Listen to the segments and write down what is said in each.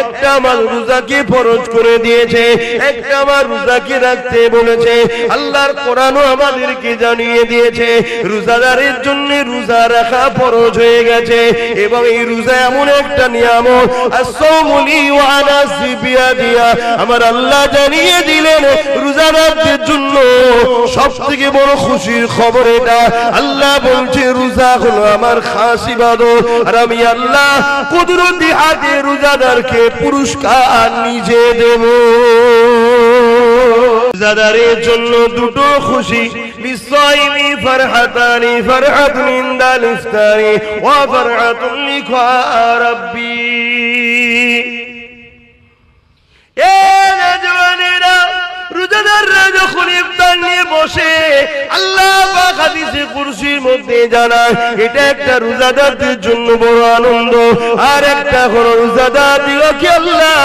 একটা আমার রোজাকে ফরজ করে দিয়েছে, একটা আমার রোজাকে রাখতে বলেছে, আল্লাহর কোরআনও আমাদেরকে জানিয়ে দিয়েছে, রোজাদারের জন্য রোজা রাখা ফরজ হয়ে গেছে, এবং এই রোজা এমন একটা নিয়ামত আসসালামুলি ওয়ানা সিবিয়া দিয়া আমার আল্লাহ জানিয়ে দিলেন, রোজাদারদের জন্য সব থেকে বড় খুশির খবর এটা। আল্লাহ বলছে, রোজা হলো আমার খাস ইবাদত, আর আমি আল্লাহ কুদরতি হাতে রোজাদারকে পুরস্কার নিজে দেব। দাদারের জন্য দুটো খুশি। বিশ্বইমি ফরহাতানি ফরহাতুন ইনদাল ইফতারি ওয়া ফরহাতুন রাব্বি। যখন ইফতার নিয়ে বসে, আল্লাহ পাক হাদিসে কুরসির মধ্যে জানায়, এটা একটা রোজাদারদের জন্য বড় আনন্দ। আর একটা হলো রোজাদার দিলকে আল্লাহ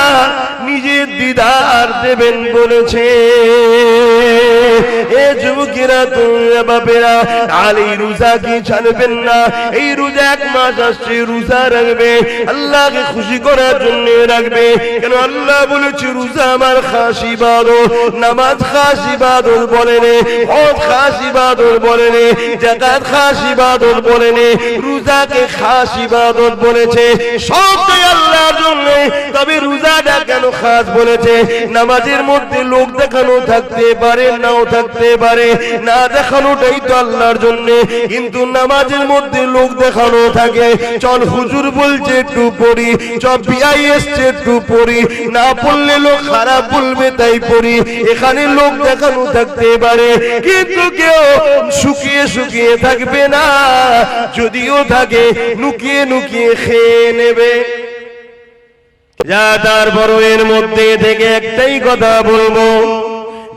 নিজের দিদার দেবেন বলেছে। এ যুবকেরা তোমরা বাপেরা আর এই রোজা কি ছাড়বেন না? এই রোজা এক মাস আসছে, রোজা রাখবে। আল্লাহকে খুশি করার জন্য রাখবে। কেন আল্লাহ বলেছে, রোজা আমার খাস ইবাদত নামাজ খাস ইবাদত বলেন হজ খাস ইবাদত জাকাত খাস ইবাদত বলেন রোজাকে খাস ইবাদত বলেছে। সবটাই আল্লাহর জন্য, তবে রোজাটা কেন খাস বলেছে? নামাজের মধ্যে লোক দেখানো থাকতে পারে নাও থাকতে পারে। না দেখানোটাই তো আল্লাহর জন্য। কিন্তু নামাজের মধ্যে লোক দেখানো থাকে। চল হুজুর বলছে, একটু পড়ি। চল বিআই এসছে, একটু পড়ি। না পড়লে লোক খারাপ বলবে, তাই পড়ি। এখানে লোক দেখানো থাকতে পারে। কিন্তু কেউ শুকিয়ে শুকিয়ে থাকবে না। যদিও থাকে, নুকিয়ে নুকিয়ে খেয়ে নেবে। যা তার বড় এর মধ্যে থেকে একটাই কথা বলব।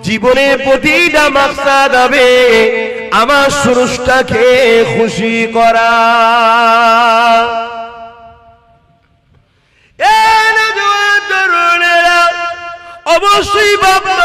জীবনে প্রতিটা মাকসাদ হবে আমার সুরুষটাকে খুশি করা। অবশ্যই বাবা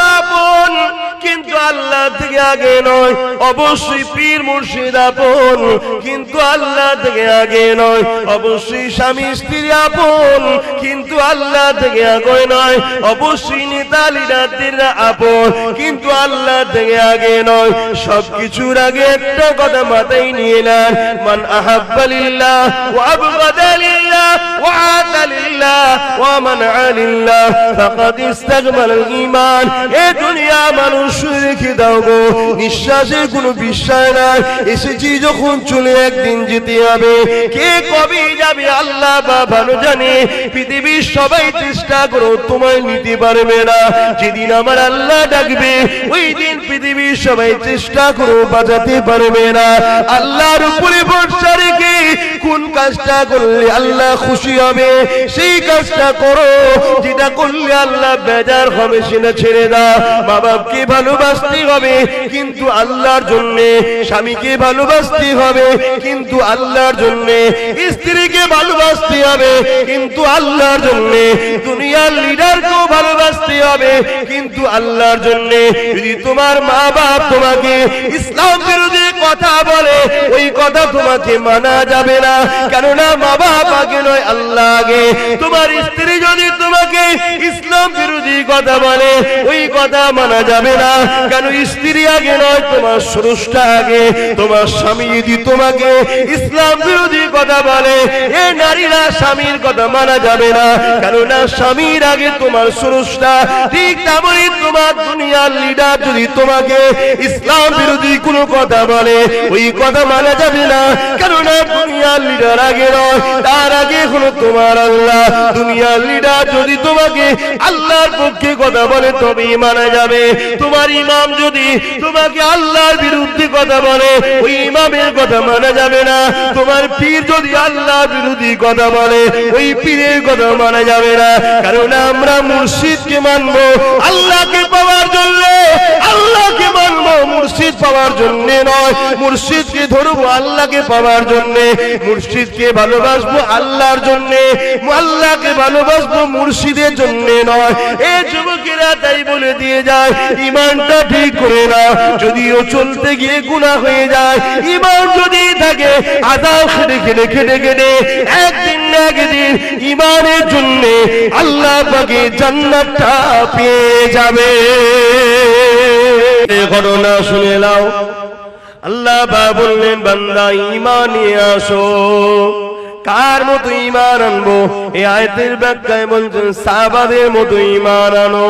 আগে নয়, অবশ্যই পীর মুর্শিদ আপন, কিন্তু আল্লাহ থেকে আগে নয়। অবশ্যই স্বামী স্ত্রী আপন, কিন্তু আল্লাহ থেকে আগে নয়। অবশ্যই নেতা লিডারদের আপন, কিন্তু আল্লাহ থেকে আগে নয়। সবকিছুর আগে একটা কথা মাথায় নিয়ে নেন। মান আহাব্বালিল্লাহ ওয়া আবগাদালিল্লাহ ওয়া আতালিল্লাহ ওয়া মানআলিল্লাহ ফাকাদ ইস্তাকমাল ঈমান, এ দুনিয়া মানুষ রেখে দাও গো। নিঃশ্বাসের কোনো বিশ্বাস নাই। এসেছি যখন চলে একদিন যেতে হবে। কে কবে যাবে আল্লাহ বা ভালো জানে। পৃথিবীর সবাই চেষ্টা করো, তোমায় নিতে পারবে না। যেদিন আমার আল্লাহ ডাকবে, ওই দিন পৃথিবীর সবাই চেষ্টা করো বাঁচাতে পারবে না। আল্লাহর উপরে ভরসা রেখে কোন কাজটা করলে আল্লাহ খুশি হবে? সেই কাজটা করো। যেটা করলে আল্লাহ বেজার হবে সেটা ছেড়ে দাও। মা বাপকে ভালোবাসতে হবে, কিন্তু আল্লাহর জন্য। স্বামীকে ভালোবাসতে হবে, কিন্তু আল্লাহর জন্য। স্ত্রীকে ভালোবাসতে হবে, কিন্তু আল্লাহর জন্য। দুনিয়ার লিডারকেও ভালোবাসতে হবে, কিন্তু আল্লাহর জন্য। যদি তোমার মা বাপ তোমাকে ইসলাম বিরোধী কথা বলে, ওই কথা তোমাকে মানা যাবে না। কেননা মা বাপ আগে নয় আল্লাহ আগে তোমার স্ত্রী যদি তোমাকে ইসলাম বিরোধী কথা বলে, ওই কথা মানা যাবে না। কেন স্ত্রী আগে নয়, তোমার স্রষ্টা আগে। তোমার স্বামী যদি তোমাকে ইসলাম বিরোধী কথা বলে, এ নারীরা স্বামীর কথা মানা যাবে না। কেননা স্বামীর আগে তোমার স্রষ্টা। ঠিক তেমনই তোমার দুনিয়ার লিডার যদি তোমাকে ইসলাম বিরোধী কোনো কথা বলে, ওই কথা মানা যাবে না। কেননা দুনিয়ার লিডার আগে নয়, তার আগে হলো তোমার আল্লাহ। দুনিয়ার লিডার যদি তোমাকে আল্লাহর পক্ষে কথা বলে, তবেই মানা যাবে। তোমার ইমাম যদি তোমাকে আল্লাহর বিরুদ্ধে কথা বলে, ওই ইমামের কথা মানা যাবে না। তোমার পীর যদি আল্লাহর বিরোধী কথা বলে, ওই পীরের কথা মানা যাবে না। কারণ আমরা মুর্শিদকে মানবো আল্লাহকে পাওয়ার জন্য। আল্লাহকে মানবো মুর্শিদ পাওয়ার জন্য নয়। মুর্শিদকে ধরবো আল্লাহকে পাওয়ার জন্য। মুর্শিদকে ভালোবাসবো আল্লাহর জন্য আল্লাহকে ভালোবাসবো মুর্শিদের জন্য নয়। এ যুবকেরা তাই বলে দিয়ে যায়, ইমানটা ঠিক করে না যদিও চলতে গিয়ে গুণা হয়ে যায়। ইমান যদি থাকে আদাও খেটে খেটে খেটে খেটে, একদিন না একদিন ইমানের জন্য আল্লাহ পাকে জান্নাতটা পেয়ে যাবে। ঘটনা শুনে নাও। আল্লাহ বা বললেন, বান্দা ইমান নিয়ে আসো। কার মতো ইমান আনব? এই আয়তের ব্যাখ্যায় বলছেন সাবাদের মতো ইমান আনো।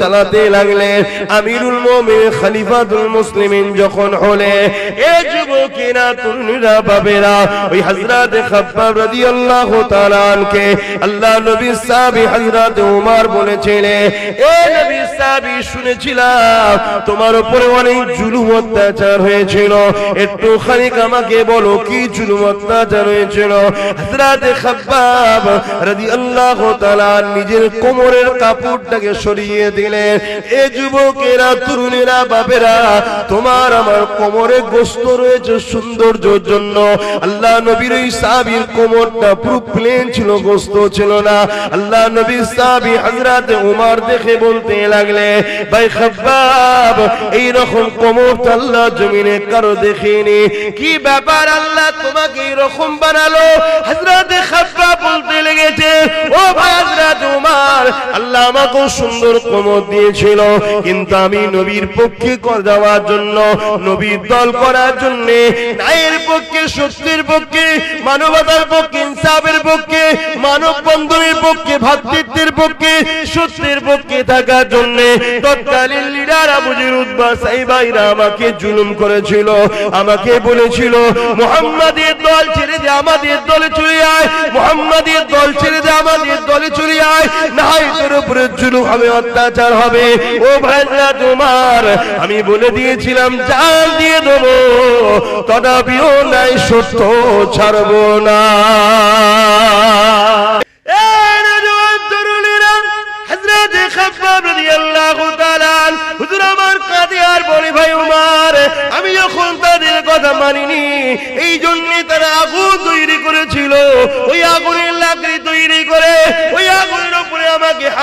চালাতে লাগলেন আমিরুল মুমিন, খলিফাতুল মুসলিমিন যখন হলে, এ যুবকেরা, তরুণীরা বাবেরা ওই হযরত খাব্বাব রাদিয়াল্লাহু আল্লাহ নবী সাহাবী হযরত ওমর বলেছিলেন, এ নবী সাহাবী, শুনেছিলাম তোমার উপরে অনেক জুলুম অত্যাচার হয়েছিল। একটু খানিক আমাকে বলো, কি জুলুম অত্যাচার হয়েছিল? হযরত খাব্বাব রাদিয়াল্লাহু তাআলা নিজের কোমরের কাপড়টাকে সরিয়ে দিলেন, এ যুবকেরা, তরুণেরা বাবেরা তোমার আমার কোমরে গোস্ত রয়েছে সৌন্দর্যের জন্য। আল্লাহ নবীর ওই সাহাবীর কোমরটা পুরো প্লেন ছিল গোস্ত ছিল না। আল্লাহ নবী সাহাবী হযরত উমর দেখে বলতে লাগলে, ভাই খাব্বাব এই রকম কোমর তো আল্লাহ জমিনে কারও দেখিনি। কি ব্যাপার আল্লাহ তোমাকে এই রকম বানালো? হযরত খাব্বাব বলতে লেগেছে, ও ভাই হযরত উমর, আল্লাহ আমাকে সুন্দর কোমর দিয়েছিল। কিন্তু আমি নবীর পক্ষে যাওয়ার জন্য, নবীর দল করার জন্য পক্ষে, সত্যের পক্ষে, মানবতার পক্ষে, ইনসাফের পক্ষে মানব বন্ধনের পক্ষে, ভাতৃত্বের পক্ষে, সত্যের পক্ষে থাকার জন্য তৎকালীন লিডার আবুজির উদ্বা আমাকে জুলুম করেছিল। আমাকে বলেছিল, মোহাম্মদের দল ছেড়ে দে, আমাদের দলে চলে আয়। মোহাম্মদের দল ছেড়ে দে, আমাদের দলে চলে আয়। না হয় তোর উপরে জুলুম হবে অত্যাচার হবে। ও ভাইরা তোমার, আমি বলে দিয়েছিলাম জান দিয়ে দেবো। তথাপিও নাই, সত্য ছাড়বো না। আমি যখন তাদের কথা মানিনি এই জন্য তারা আগুন তৈরি করেছিল। ওই আগুনের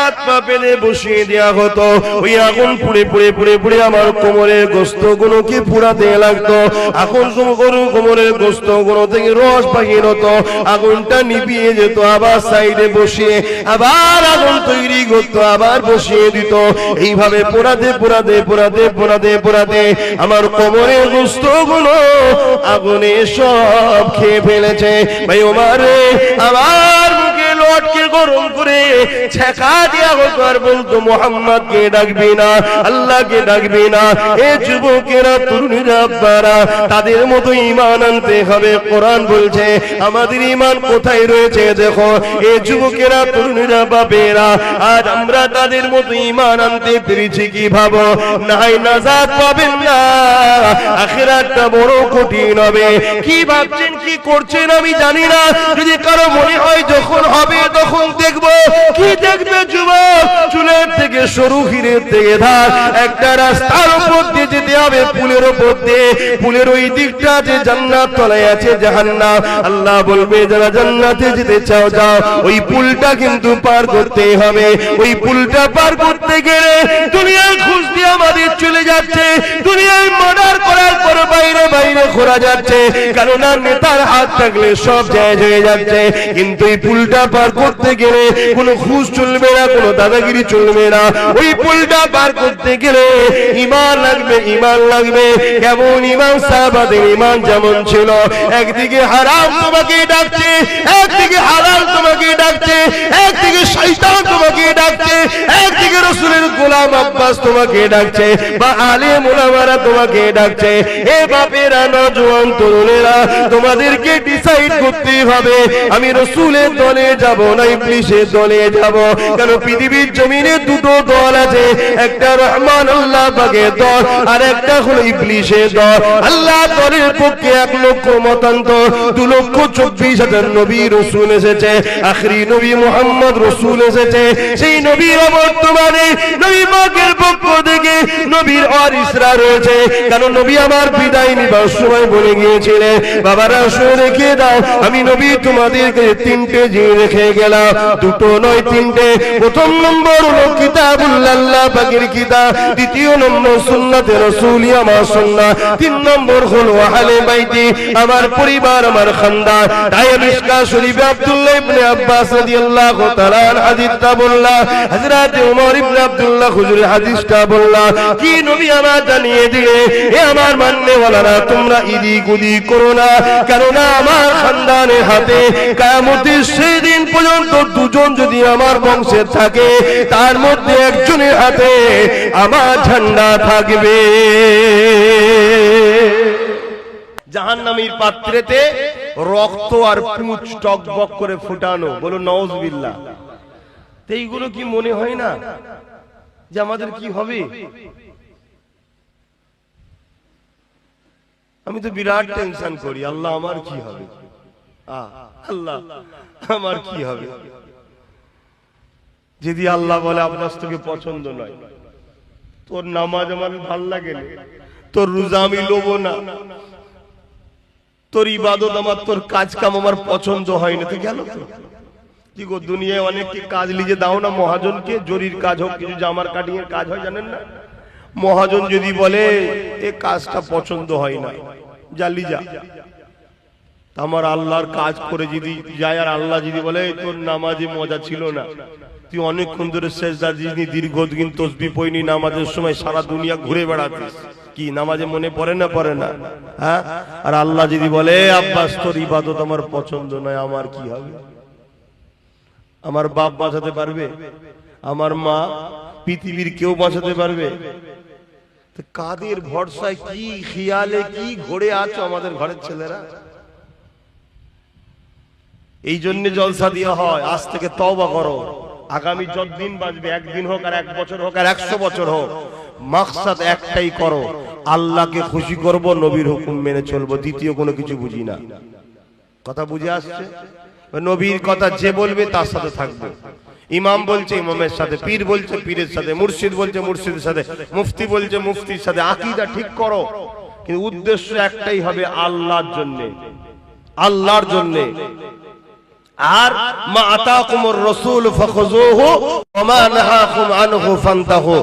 হাত পা পেলে বসিয়ে দেওয়া হতো। ওই আগুন পুড়ে পুড়ে পুড়ে পুড়ে আমার কোমরের গোস্ত গুলোকে পুড়াতে লাগতো। এখন গরু কোমরের গোস্তগুলো থেকে রস বাহির হতো। আগুনটা নিভিয়ে যেত আবার সাইডে বসিয়ে আবার আগুন তৈরি করতো আবার বসিয়ে দিত। এইভাবে পোড়াতে পোড়াতে পোড়াতে পোড়াতে পোড়াতে আমার কোমরের গোস্তগুলো আগুনে সব খেয়ে ফেলেছে। ভাই ওমার রে, আমার লটকে গরম করে ছেঁকা দিয়া হতো আর বলতো মোহাম্মদ কে ডাকবি না, আল্লাহকে ডাকবি না, এ যুবকেরা, তরুণীরা তাদের মতো ইমান আনতে হবে। কোরআন বলছে, আমাদের ইমান কোথায় রয়েছে দেখো, এ যুবকেরা, তরুণীরা, বাপেরা, আজ আমরা তাদের মতো ইমান আনতে পেরেছি কি ভাবো? নাই নাজাত পাবেন না, আখেরাতটা বড় কঠিন হবে। কি ভাবছেন, কি করছেন আমি জানি না, যদি কারও মনে হয় যখন হবে তখন দেখব, কি দেখবে যুবক? চুলের থেকে সরু হিরের থেকে ধার। একটা রাস্তার উপর দিয়ে যেতে হবে, পুলের উপর দিয়ে। পুলের ওই দিকটা যে জান্নাত তলায় আছে, জাহান্নাম। আল্লাহ বলবে, যারা জান্নাতে যেতে চাও, যাও। ওই পুলটা কিন্তু পার করতে হবে। ওই পুলটা পার করতে গেলে দুনিয়ার ঘুষ দিয়ে আমাদের চলে যাচ্ছে। দুনিয়ায় মার্ডার করার পর বাইরে বাইরে ঘোরা যাচ্ছে। কেননা নেতার হাত থাকলে সব জায়গায় হয়ে যাচ্ছে। কিন্তু এই পুলটা পার করতে গেলে কোনো ঘুষ চলবে না, কোনো দাদাগিরি চলবে না। ওই পুলটা পার করতে গেলে ইমান লাগবে ইমান লাগবে। কেমন ইমান? সাহাবাদের ইমান যেমন ছিল। একদিকে হারাম তোমাকে ডাকছে, একদিকে হালাল তোমাকে ডাকছে, একদিকে শয়তান তোমাকে ডাকছে, একদিকে রসুলের গোলাম আব্বাস তোমাকে ডাকছে, বা আলে মোলামারা তোমাকে ডাকছে। এ বাপেরা নজওয়ান তরুণেরা, তোমাদেরকে ডিসাইড করতে হবে। আমি রসুলের দলে যাব। না ইবলিশের দলে যাব। কেন পৃথিবীর জমিনে দুটো দল আছে? একটা রহমান আল্লাহ পাকের দল আর একটা হলো ইবলিশের দল। আল্লাহ দলের পক্ষে এক লক্ষ মতান্তর, দু লক্ষ চব্বিশ হাজার নবী রসুল এসেছে, আখরি নবী মোহাম্মদ রসুল এসেছে। সেই নবীর বর্তমানে নবী পাকের পক্ষ থেকে নবীর অরিসরা রয়েছে। কেন নবী আমার বিদায় নিবার সময় বলে গিয়েছিলেন? বাবারা শুনে রেখে দাও, আমি নবী তোমাদেরকে তিনটে জিনিস রেখে গেলাম দুটো নয়, তিনটে। প্রথম নম্বর হলো কিতাবুল্লাহ পাকের কিতাব। দ্বিতীয় নম্বর সুন্নাতে রসুলি আমার সুন্নাহ তিন নম্বর হলো আহলে বাইতি, আমার পরিবার, আমার খানদান। তাই মিশকা শরীফে আব্দুল্লাহ ইবনে আব্বাস রাদিয়াল্লাহু তাআলা হাদিসটা বললাম। হযরত ওমর ইবনে আব্দুল্লাহ হুজুরের হাদিসটা বললাম। কি নবী আমার জানিয়ে দিলে? এ আমার মাননে ওয়ালারা তোমরা ইদি গুদি করো না। কেননা আমার খানদানের হাতে কিয়ামতের সেই দিন পর্যন্ত দুজন যদি আমার বংশে থাকে, তার মধ্যে একজনের হাতে আমার ঝান্ডা থাকবে। জাহান্নামীর পাত্রেতে রক্ত আর পুঁচ টকবক করে ফুটানো বলো তো এইগুলো কি মনে হয় না যে আমাদের কি হবে? আমি তো বিরাট টেনশন করি, আল্লাহ আমার কি হবে? আল্লাহ, আমার কি হবে? যদি আল্লাহ বলে, আপনার তোকে পছন্দ নয়, তোর নামাজ আমার ভালো লাগে না, তোর রোজা আমি লোবো না, তোর ইবাদত আমার, তোর কাজ কাম আমার পছন্দ হয় না তো গেল তো। কি গো, দুনিয়ায় অনেককে কাজ লিজে দাও না, মহাজনকে? জরির কাজ হোক, কিছু জামার কাটিং কাজ হয়, জানেন না? মহাজন যদি বলে, এ কাজটা পছন্দ হয় না, যা লিজা। আমার আল্লাহর কাজ করে যদি যায়, আর আল্লাহ যদি বলে, তোর নামাজে মজা ছিল না। তুই অনেকক্ষণ ধরে শেষদার দিসনি দীর্ঘদিন তসবি পইনি নামাজের সময় সারা দুনিয়া ঘুরে বেড়াতিস। কি, নামাজে মনে পড়ে না পড়ে না? হ্যাঁ? আর আল্লাহ যদি বলে, আব্বাস, তোর ইবাদত আমার পছন্দ নয়, আমার কি হবে? আমার বাপ বাঁচাতে পারবে? আমার মা পৃথিবীর কেউ বাঁচাতে পারবে? কাদের ভরসায় কি, খেয়ালে কি ঘোরে আছো আমাদের ঘরের ছেলেরা? এই জন্য জলসা দেওয়া হয়, আজ থেকে তওবা করো। আগামী যতদিন বাঁচবে, একদিন হোক আর এক বছর হোক আর একশো বছর হোক, মাকসাদ একটাই করো। আল্লাহকে খুশি করব, নবীর হুকুম মেনে চলবো, দ্বিতীয় কোনো কিছু বুঝি না। কথা বুঝে আসছে? নবীর কথা যে বলবে, তার সাথে থাকবে। ইমাম বলছে, ইমামের সাথে, পীর বলছে, পীরের সাথে, মুর্শিদ বলছে, মুর্শিদের সাথে, মুফতি বলছে, মুফতির সাথে, আকীদা ঠিক করো। কিন্তু উদ্দেশ্য একটাই হবে আল্লাহর জন্য। আল্লাহর জন্য। আর মা আতাকুমুর রাসূল ফাখুযুহু ওয়া মা নাহাকুম আনহু ফান্তাহু।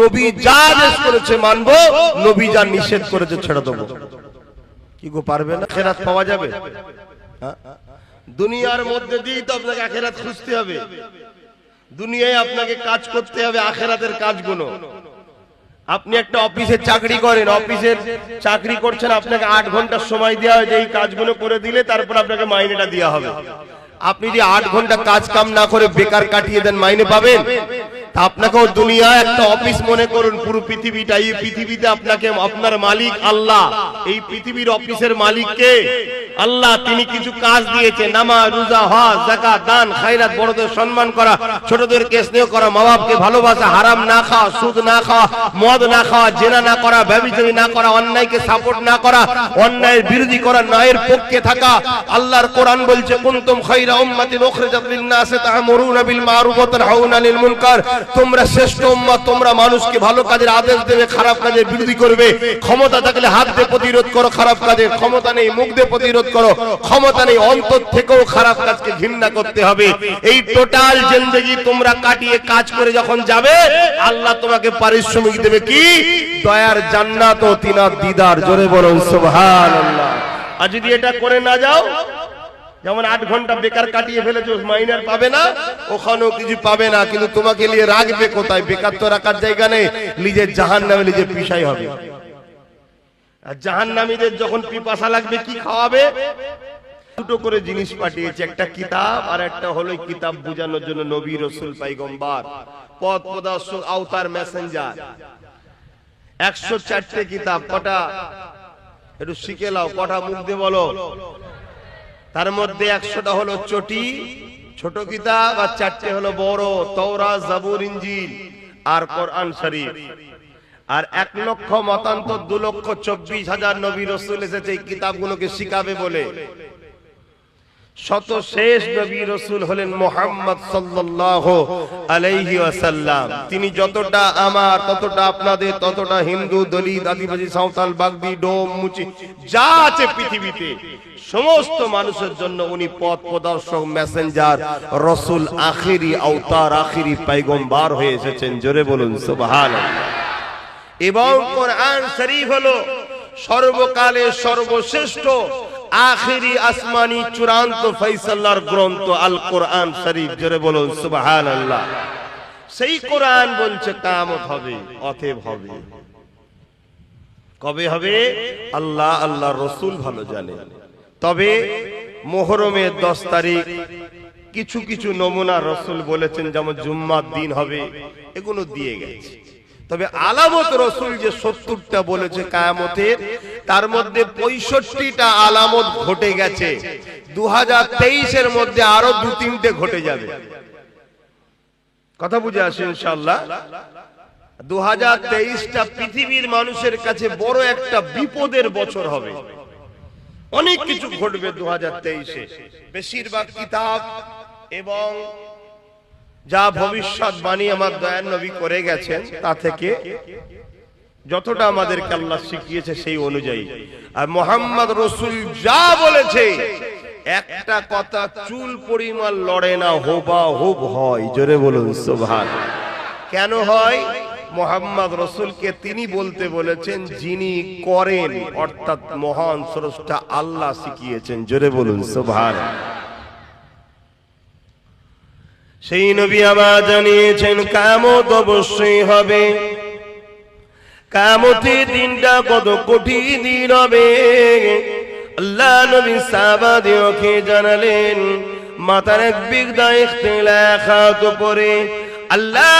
নবী যা আদেশ করেছে মানবো, নবী যা নিষেধ করেছে ছেড়ে দেবো। কি গো, পারবে না? খেরাত পাওয়া যাবে? হ্যাঁ? দুনিয়ার মধ্যে দিয়ে তো আপনাকে আখেরাত খুঁজতে হবে। দুনিয়ায় আপনাকে কাজ করতে হবে আখেরাতের কাজগুলো। আপনি একটা অফিসে চাকরি করেন, অফিসের চাকরি করছেন, আপনাকে আট ঘণ্টার সময় দেওয়া হয় যে এই কাজগুলো করে দিলে তারপর আপনাকে মাইনেটা দেওয়া হবে। আপনি যদি আট ঘণ্টা কাজ কাম না করে বেকার কাটিয়ে দেন মাইনে পাবেন? আপনাকেও দুনিয়া একটা অফিস মনে করুন, পুরো পৃথিবীটা। এই পৃথিবীতে আপনাকে, আপনার মালিক আল্লাহ। এই পৃথিবীর অফিসের মালিক কে? আল্লাহ, তিনি কিছু কাজ দিয়েছে নামাজ, রোজা, হজ, যাকাত, দান, খায়রাত, বড়দের সম্মান করা, ছোটদেরকে স্নেহ করা মা বাপকে ভালোবাসা, হারাম না খাওয়া, সুদ না খাওয়া, মদ না খাওয়া, জেনা না করা, ব্যভিচারী না করা, অন্যায়কে সাপোর্ট না করা, অন্যায়ের বিরোধী করা, ন্যায়ের পক্ষে থাকা। আল্লাহর কোরআন বলছে, কুনতুম খায়রা উম্মাতিন উখরিজাত লিন-নাসি তা'মুরুনা বিল মারুফ ওয়া তানহাউনা আনিল মুনকার। তোমরা শ্রেষ্ঠ উম্মত, তোমরা মানুষকে ভালো কাজের আদেশ দেবে, খারাপ কাজের বিরোধী করবে। ক্ষমতা থাকলে হাত দিয়ে প্রতিরোধ করো খারাপ কাজের, ক্ষমতা নেই মুখ দিয়ে প্রতিরোধ করো। ক্ষমতা নেই অন্তর থেকেও খারাপ কাজকে ঘৃণা করতে হবে। এই টোটাল জিন্দেগি তোমরা কাটিয়ে কাজ করে যখন যাবে, আল্লাহ তোমাকে পারিশ্রমিক দেবে কি? দয়ার জান্নাত ও তিনার দিদার, জোরে বলুন, সুবহানাল্লাহ। আর যদি এটা করে না যাও যেমন আট ঘণ্টা বেকার কাটিয়ে ফেলেছো, মাইনার পাবে না, ওখানেও কিছু পাবে না, কিন্তু তোমাকে নিয়ে রাখবে কোথায়? বেকার তো রাখার জায়গা নেই, নিজের জাহান নামে নিজে পিসাই হবে। আর জাহান নামীদের যখন পিপাসা লাগবে, কি খাওয়াবে? দুটো করে জিনিস পাঠিয়েছে, একটা কিতাব আর একটা হলো কিতাব বোঝানোর জন্য নবী রসুল পাইগম্বার, পথ প্রদর্শক, আওতার মেসেঞ্জার। একশো চারটে কিতাব, কটা? একটু শিখে লাও কটা মুখ দিয়ে বলো। তার মধ্যে একশোটা হলো চটি, ছোট কিতাব, আর চারটে হলো বড় তওরা জাবুর ইঞ্জিল আর কোরআন শরীফ। আর এক লক্ষ, মতান্তর দু লক্ষ, চব্বিশ হাজার নবী রসুল এসেছে এই কিতাবগুলোকে শিখাবে বলে। শত শেষ নবী রসুল হলেন মোহাম্মদ সাল্লাল্লাহু আলাইহি ওয়াসাল্লাম। তিনি যতটা আমার, ততটা আপনাদের, ততটা হিন্দু, দলিত, আদিবাসী, সাঁওতাল, বাগদি, ডোম, মুচি, যা আছে পৃথিবীতে, সমস্ত মানুষের জন্য উনি পথ প্রদর্শক, মেসেঞ্জার, রসুল আখিরি, আওতার আখিরি পাইগম্বার হয়ে এসেছেন। জোরে বলুন, সুবহানাল্লাহ। এবং কোরআন শরীফ হলো সর্বকালের সর্বশ্রেষ্ঠ আখিরি আসমানি চূড়ান্ত ফৈসাল্লার গ্রন্থ আল কোরআন শরীফ, জোরে বলুন সুবাহান আল্লাহ সেই কোরআন বলছে কামত হবে, অতএব হবে। কবে হবে? আল্লাহ আল্লাহ রসুল ভালো জানে। তবে মোহরমের দশ তারিখ, কিছু কিছু নমুনা রসুল বলেছেন, যেমন জুম্মার দিন হবে, এগুলো দিয়ে গেছে। তবে আলামত রসুল যে সত্তরটা বলেছে কায়ামতের, তার মধ্যে পঁয়ষট্টিটা আলামত ঘটে গেছে। দু তেইশের মধ্যে আরও দু তিনটে ঘটে যাবে। কথা বুঝে আসে ইনশাল্লাহ দু হাজার তেইশটা পৃথিবীর মানুষের কাছে বড় একটা বিপদের বছর হবে। অনেক কিছু ঘটবে দু হাজার তেইশে। বেশিরভাগ কিতাব এবং যা ভবিষ্যৎবাণী আমার দয়ান নবী করে গেছেন, তা থেকে যতটা আমাদেরকে আল্লাহ শিখিয়েছে সেই অনুযায়ী। আর মোহাম্মদ রসুল যা বলেছে, একটা কথা চুল পরিমাণ লড়ে না, হোবা হুব হয়। জোরে বলুন সোভান কেন হয়? মোহাম্মদ রসুলকে তিনি বলতে বলেছেন, যিনি করেন, অর্থাৎ মহান স্রষ্টা আল্লাহ শিখিয়েছেন। জোরে বলুন সোভান সেই নবী আবার জানিয়েছেন, কামত অবশ্যই হবে। কামতের দিনটা কত কঠিন দিন হবে। আল্লাহ নবী সাহাবাদিওকে জানালেন মাথার এক বিগদা ইখতিলাফাত পরে আল্লাহ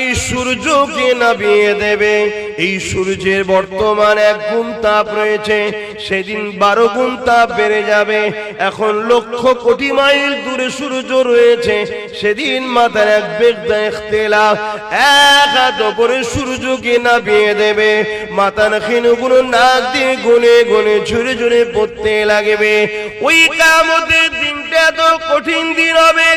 এই সূর্যকে নামিয়ে দেবে। এই সূর্যের বর্তমান এক গুণ তাপ রয়েছে, সেদিন বারো গুণ তাপ বেড়ে যাবে। এখন লক্ষ কোটি মাইল দূরে সূর্য রয়েছে, সেদিন মাথার এক বেগদা ইখতিলাফ এক হাত উপরে সূর্যকে নামিয়ে দেবে। মাথার ক্ষীণগুলো নাক দিয়ে গুনে গুনে ঝুরে ঝুরে পড়তে লাগবে। ওই কামতের দিনটা এত কঠিন দিন হবে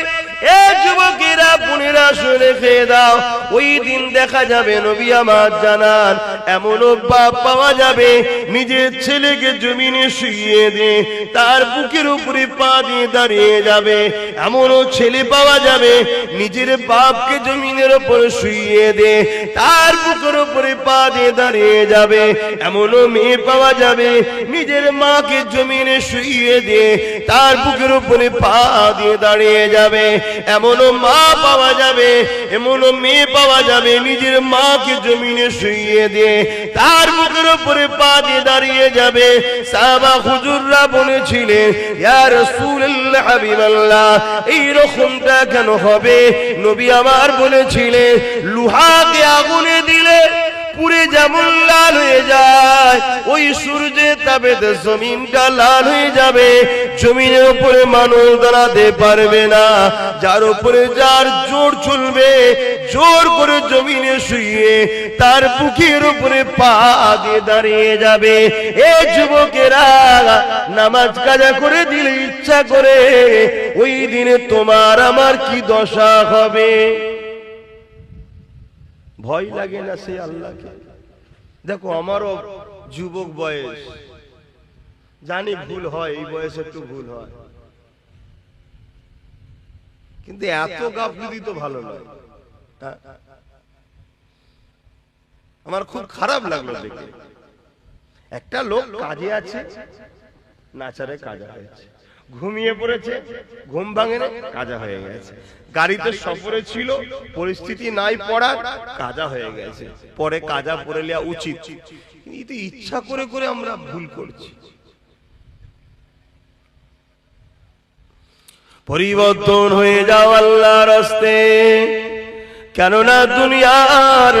নিজের ছেলেকে শুইয়ে দে, তার বুকের উপরে পা দিয়ে দাঁড়িয়ে যাবে। এমনও ছেলে পাওয়া যাবে, নিজের বাপকে জমিনের উপরে শুইয়ে দে, তার বুকের উপরে পা দিয়ে দাঁড়িয়ে যাবে। এমনও মেয়ে পাওয়া যাবে, নিজের মাকে জমিনে শুইয়ে দে, তার বুকের উপরে পা দিয়ে দাঁড়িয়ে যাবে। এমনও মা পাওয়া যাবে, এমনও মেয়ে পাওয়া যাবে, নিজের মাকে জমিনে শুইয়ে দিয়ে তার মুখের উপরে পা দিয়ে দাঁড়িয়ে যাবে। সাহাবা হুজুররা বলেছিলেন, ইয়া রাসূলুল্লাহ, হাবিবাল্লাহ, এই রকমটা কেন হবে? নবী আমার বলেছিলেন, লোহাকে আগুনে দিলে পুরে যেমন লাল হয়ে যায়, ওই সূর্যের তাপেতে জমিনটা লাল হয়ে যাবে। জমিনের উপরে মানুষ দাঁড়াতে পারবে না, যার উপরে যার জোর চলবে, জোর করে জমিনে শুয়ে তার বুকের উপরে পা দিয়ে দাঁড়িয়ে যাবে। এ যুবকেরা, নামাজ কাজা করে দিলে ইচ্ছা করে, ওই দিনে তোমার আমার কি দশা হবে? ভয় লাগে না সেই আল্লাহকে। দেখো, আমারও যুবক বয়স। জানি ভুল হয়, এই বয়সে একটু ভুল হয়। কিন্তু এত গাফলুদি তো ভালো নয়। হ্যাঁ? আমার খুব খারাপ লাগল দেখে। একটা লোক কাজে আছে, নাচারে কাজা হয়েছে। ঘুমিয়ে পড়েছে ঘুম ভাঙে না, কাজা হয়ে গেছে। গাড়িতে সফরে ছিল পরিস্থিতি নাই পড়ার কাজা হয়ে গেছে। পরে কাজা পড়ে নেওয়া উচিত। কিন্তু ইচ্ছা করে করে আমরা ভুল করছি। পরিবর্তন হয়ে যাও আল্লাহর রাস্তে। কেননা দুনিয়ার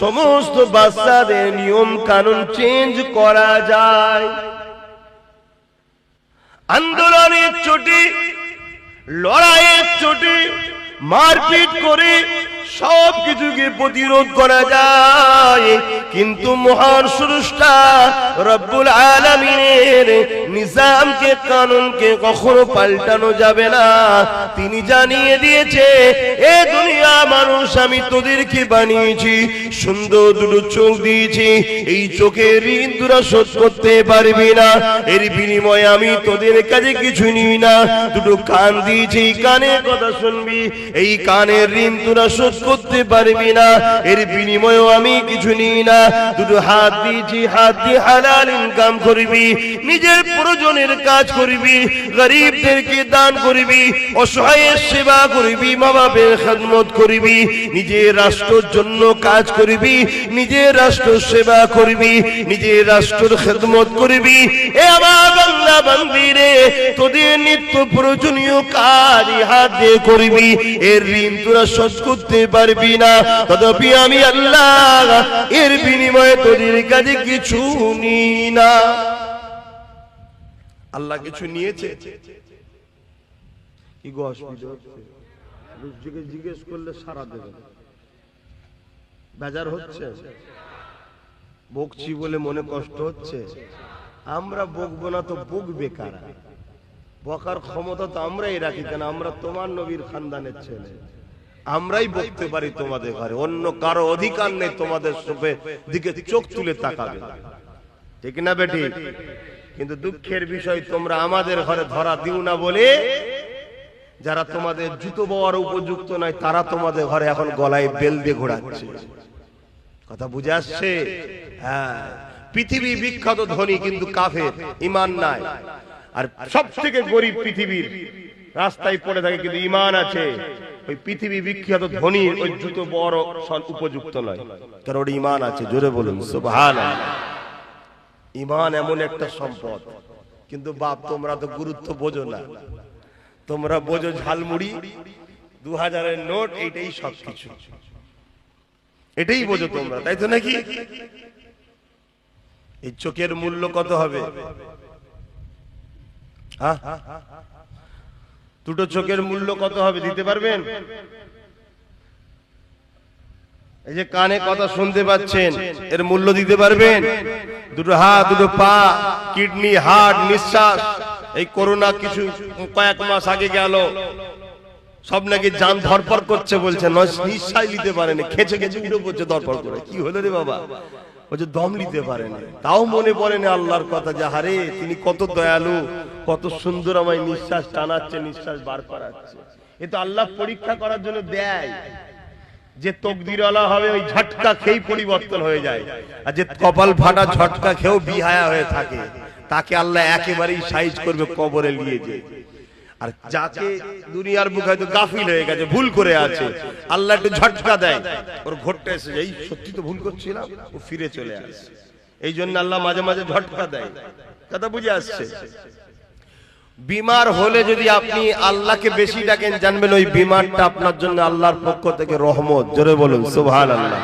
সমস্ত বাচ্চাদের নিয়ম কানুন চেঞ্জ করা যায়। আন্দোলনের চটি লড়াইয়ের চটি মারপিট করে সব কিছুকে প্রতিরোধ করা যায়। কিন্তু মহান সুরষ্টা রব্বুল আলমিনের নিজামকে, কানুনকে কখনো পাল্টানো যাবে না। তিনি জানিয়ে দিয়েছে, এ দুনিয়া মানুষ, আমি তোদেরকে বানিয়েছি, সুন্দর দুটো চোখ দিয়েছি। এই চোখের ঋণ তোরা শোধ করতে পারবি না। এর বিনিময়ে আমি তোদের কাছে কিছু নিই না। দুটো কান দিয়েছি, কানের কথা শুনবি। এই কানের ঋণ তোরা শোধ করতে পারবি না। এর বিনিময়েও আমি কিছু নিই না। দুটো হাত দিয়েছি হাত দিয়ে হালাল ইনকাম করবি, নিজের প্রয়োজনের কাজ করবি, গরিবদেরকে দান করবি, অসহায়ের সেবা করবি মা বাপের খেদমত করবি, নিজের রাষ্ট্রের জন্য কাজ করবি, নিজের রাষ্ট্র সেবা করবি, নিজের রাষ্ট্রের খেদমত করবি। এ আমার বাংলা বান্দিরে তোদের নিত্য প্রয়োজনীয় কাজ হাত দিয়ে করবি। এর ঋণ তোরা শোধ করতে পারবি না। তথাপি আমি আল্লাহ, এর বিনিময়ে তোদের কাছে নি আল্লাহ কিছু নিয়েছে? কি গো জিজ্ঞেস করলে সারা দেবে। বেজার হচ্ছে? বকছি বলে মনে কষ্ট হচ্ছে? আমরা বকবো না তো বকবে কারা বকার ক্ষমতা তো আমরাই রাখি, কেন আমরা তোমার নবীর খানদানের ছেলে? আমরাই বলতে পারি তোমাদের ঘরে। অন্য কারও অধিকার নেই তোমাদের সুপে দিকে চোখ তুলে তাকাবে। ঠিক না বেটি কিন্তু দুঃখের বিষয়, তোমরা আমাদের ঘরে ধরা দিও না বলে যারা তোমাদের জুতো বওয়ার উপযুক্ত নয়, তারা তোমাদের ঘরে এখন গলায় বেল দিয়ে ঘোরাচ্ছে। কথা বুঝে আসছে? হ্যাঁ। পৃথিবী বিখ্যাত ধনী কিন্তু কাফের ইমান নাই। আর সব থেকে গরিব পৃথিবীর রাস্তায় পড়ে থাকে কিন্তু ইমান আছে। ওই পৃথিবী বিখ্যাত ধনী ওই জুতো বড় উপযুক্ত নয়। কারণ ইমান আছে, জোরে বলুন সুবহান ইমান এমন একটা সম্পদ, কিন্তু বাপ, তোমরা তো গুরুত্ব বোঝো না। তোমরা বোঝো ঝালমুড়ি দু হাজারের নোট, এইটাই সব কিছু এটাই বোঝো তোমরা, তাই তো নাকি? এই চোখের মূল্য কত হবে? হ্যাঁ? দুটো চোখের মূল্য কত হবে দিতে পারবেন? এই যে কানে কথা শুনতে পাচ্ছেন, এর মূল্য দিতে পারবেন? দুটো হাত, দুটো পা, কিডনি, হার্ট, নিঃশ্বাস, এই করোনা কিছু কয়েক মাস আগে গেল। সব নাকি যান ধরপর করছে বলছে, নিঃশ্বাস নিতে পারেনি, খেচে খেচে উঠে পড়ছে ধরপর করে। কি হলো রে বাবা? বলছে দম নিতে পারেনি। তাও মনে পড়েনি আল্লাহর কথা যে হারে তিনি কত দয়ালু, কত সুন্দর আমায় নিঃশ্বাস টানাচ্ছে, নিঃশ্বাস বার করাচ্ছে। এ তো আল্লাহ পরীক্ষা করার জন্য দেয়। যে তকদিরওয়ালা হবে, ওই ঝটকা খেয়েই পরিবর্তন হয়ে যায়। আর যে কপাল ফাটা ঝটকা খেয়েও বিহায়া হয়ে থাকে, তাকে আল্লাহ একেবারেই সাইজ করবে কবরে নিয়ে যে আর যাকে দুনিয়ার বুক হয়তো গাফিল হয়ে গেছে ভুল করে আছে আল্লাহ একটু ঝটকা দেয় ওর ঘটটা এসে যায়, সত্যি তো ভুল করছিলাম? ও ফিরে চলে আসে। এই জন্য আল্লাহ মাঝে মাঝে ঝটকা দেয়। কথা বুঝে আসছে? বিমার হলে যদি আপনি আল্লাহকে বেশি ডাকেন জানবেন ওই বিমারটা আপনার জন্য আল্লাহর পক্ষ থেকে রহমত। জোরে বলুন সুবহান আল্লাহ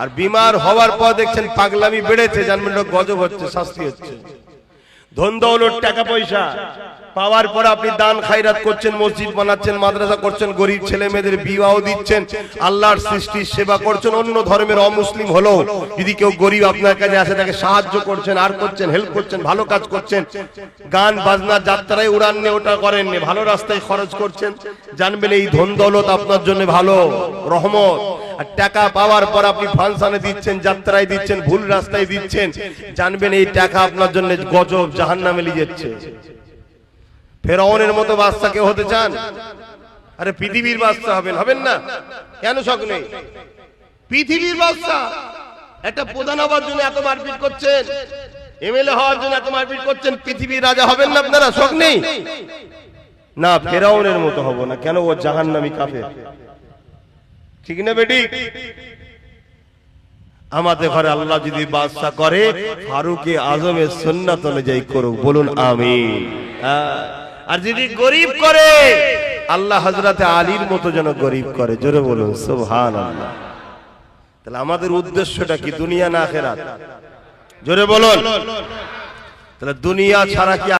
আর বিমার হওয়ার পর দেখছেন পাগলামি বেড়েছে জানবেন গজব হচ্ছে শাস্তি হচ্ছে। ধন দৌলত টাকা পয়সা। পাওয়ার পর আপনি দান খায়রাত করছেন, মসজিদ বানাচ্ছেন, মাদ্রাসা করছেন, গরিব ছেলে মেয়েদের বিবাহ দিচ্ছেন, আল্লাহর সৃষ্টির সেবা করছেন, অন্য ধর্মের অমুসলিম হলো যদি কেউ গরিব আপনার কাছে আসে, তাকে সাহায্য করছেন, আর করছেন হেল্প করছেন, ভালো কাজ করছেন, গান, বাজনা, যাত্রায় উড়ান নে, ওটা করেন ভালো রাস্তায় খরচ করছেন, জানবেন এই ধন দৌলত আপনার জন্য ভালো, রহমত, আর টাকা পাওয়ার পর আপনি ফাংশনে দিচ্ছেন, যাত্রায় দিচ্ছেন, ভুল রাস্তায় দিচ্ছেন, জানবেন এই টাকা আপনার জন্য গজব জাহান্নামে নিয়ে যাচ্ছে। ফেরাউনের মতো বাচ্চা কেউ হতে চান? আরে পৃথিবীর বাচ্চা হবেন হবেন না? কেন শখ নেই? পৃথিবীর বাচ্চা। একটা প্রধান হওয়ার জন্য এত মারপিট করছেন এমএলএ হওয়ার জন্য এত মারপিট করছেন পৃথিবীর রাজা হবেন না আপনারা? শখ নেই? না ফেরাউনের মতো হব না। কেন ও জাহান্নামী কাপে ঠিক না বেটি? আমাদের ঘরে আল্লাহ যদি বাদশা করে ফারুকে আজমের সুন্নাত অনুযায়ী করুক। বলুন আমিন। হ্যাঁ, আর যদি গরিব করে আল্লাহ হজরতে আলীর মতো যেন গরিব করে। জোরে বলুন সুবহান আল্লাহ তাহলে আমাদের উদ্দেশ্যটা কি? দুনিয়া না আখেরাত। জোরে বলুন। তাহলে দুনিয়া ছাড়া কি